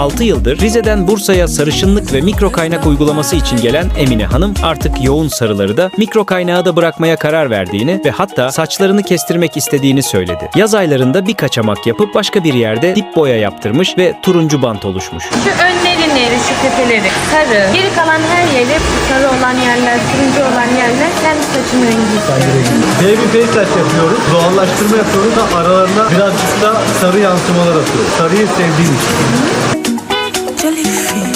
6 yıldır Rize'den Bursa'ya sarışınlık ve mikro kaynak uygulaması için gelen Emine Hanım artık yoğun sarıları da mikro kaynağı da bırakmaya karar verdiğini ve hatta saçlarını kestirmek istediğini söyledi. Yaz aylarında bir kaçamak yapıp başka bir yerde dip boya yaptırmış ve turuncu bant oluşmuş. Şu önleri, şu tepeleri sarı. Geri kalan her yeri sarı olan yerler, turuncu olan yerler kendi saçın rengi. Baby face saç yapıyoruz. Doğallaştırma yapıyoruz da aralarına birazcık da sarı yansımalar atıyoruz. Sarıyı sevdiğim için. les filles.